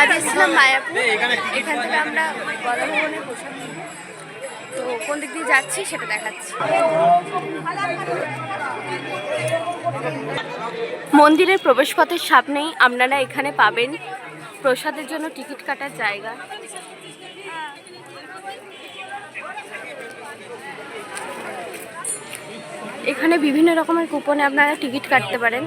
আজ এসেছিলাম মায়াপুর। এখান থেকে আমরা গদাভবনে পোশাক তো কোন দিক দিয়ে যাচ্ছি সেটা দেখাচ্ছি। মন্দিরের প্রবেশপথের সামনেই আপনারা এখানে পাবেন প্রসাদের জন্য টিকিট কাটার জায়গা। এখানে বিভিন্ন রকমের কুপনে আপনারা টিকিট কাটতে পারেন।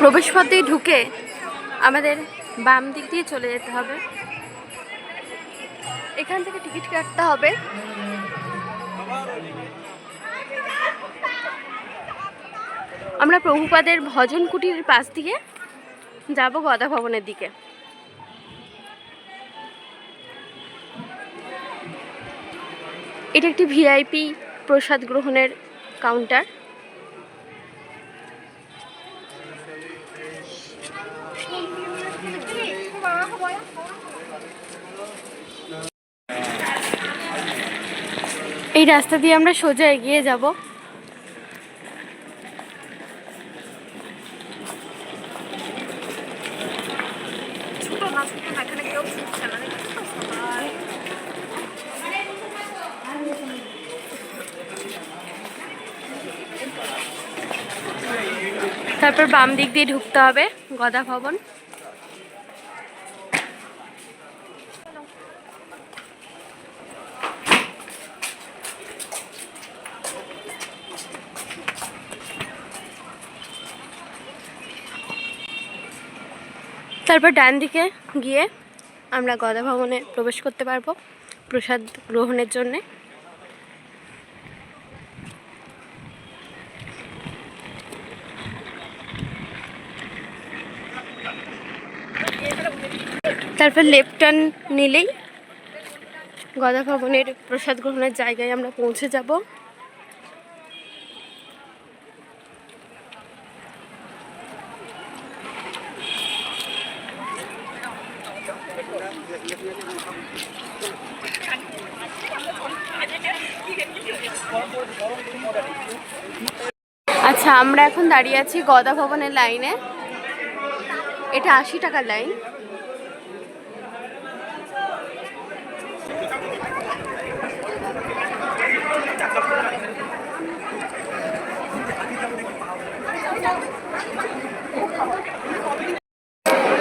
প্রবেশপথ দিয়ে ঢুকে আমাদের বাম দিক দিয়ে চলে যেতে হবে। এখান থেকে টিকিট কাটতে হবে। আমরা প্রভুপাদের ভজন কুটির পাশ দিয়ে যাব গদা ভবনের দিকে। এটা একটি ভিআইপি প্রসাদ গ্রহণের কাউন্টার এই রাস্তা দিয়ে আমরা সোজা এগিয়ে যাব। তারপর বাম দিক দিয়ে ঢুকতে হবে, গদা ভবন। তারপর ডান দিকে গিয়ে আমরা গদা ভবনে প্রবেশ করতে পারব প্রসাদ গ্রহণের জন্যে। তারপর লেফট টার্ন নিলেই গদা ভবনের প্রসাদ গ্রহণের জায়গায় আমরা পৌঁছে যাব। আচ্ছা আমরা এখন দাঁড়িয়ে আছি গদা ভবনের লাইনে। এটা আশি টাকার লাইন।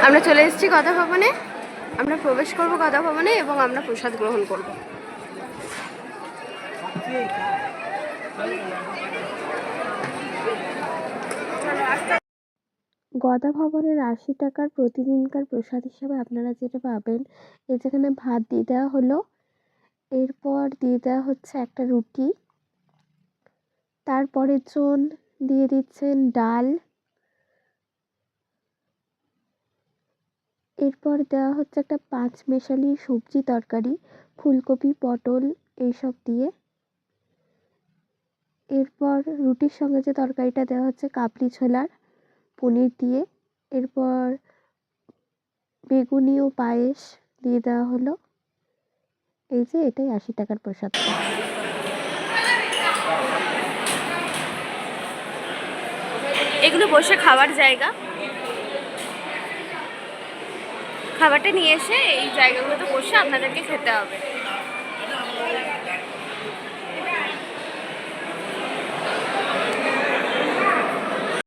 আমরা চলে এসেছি গদা ভবনে আমরা প্রবেশ করব গদা ভবনে এবং আমরা প্রসাদ গ্রহণ করব। গদা ভবনের আশি টাকার প্রতিদিনকার প্রসাদ হিসাবে আপনারা যেটা পাবেন এই যেখানে ভাত দিয়ে দেওয়া হলো, এরপর দিয়ে দেওয়া হচ্ছে একটা রুটি তারপরের জন দিয়ে দিচ্ছেন ডাল এরপর দেওয়া হচ্ছে একটা পাঁচ মেশালি সবজি তরকারি, ফুলকপি, পটল এইসব দিয়ে। এরপর রুটির সঙ্গে যে তরকারিটা দেওয়া হচ্ছে কাবলি ছোলার পনির দিয়ে। এরপর বেগুনি ও পায়েস দিয়ে দেওয়া হলো। এই যে এটাই আশি টাকার প্রসাদ। এগুলো বসে খাওয়ার জায়গা। খাবারটা নিয়ে এসে এই জায়গাগুলোতে বসে আপনাদেরকে খেতে হবে।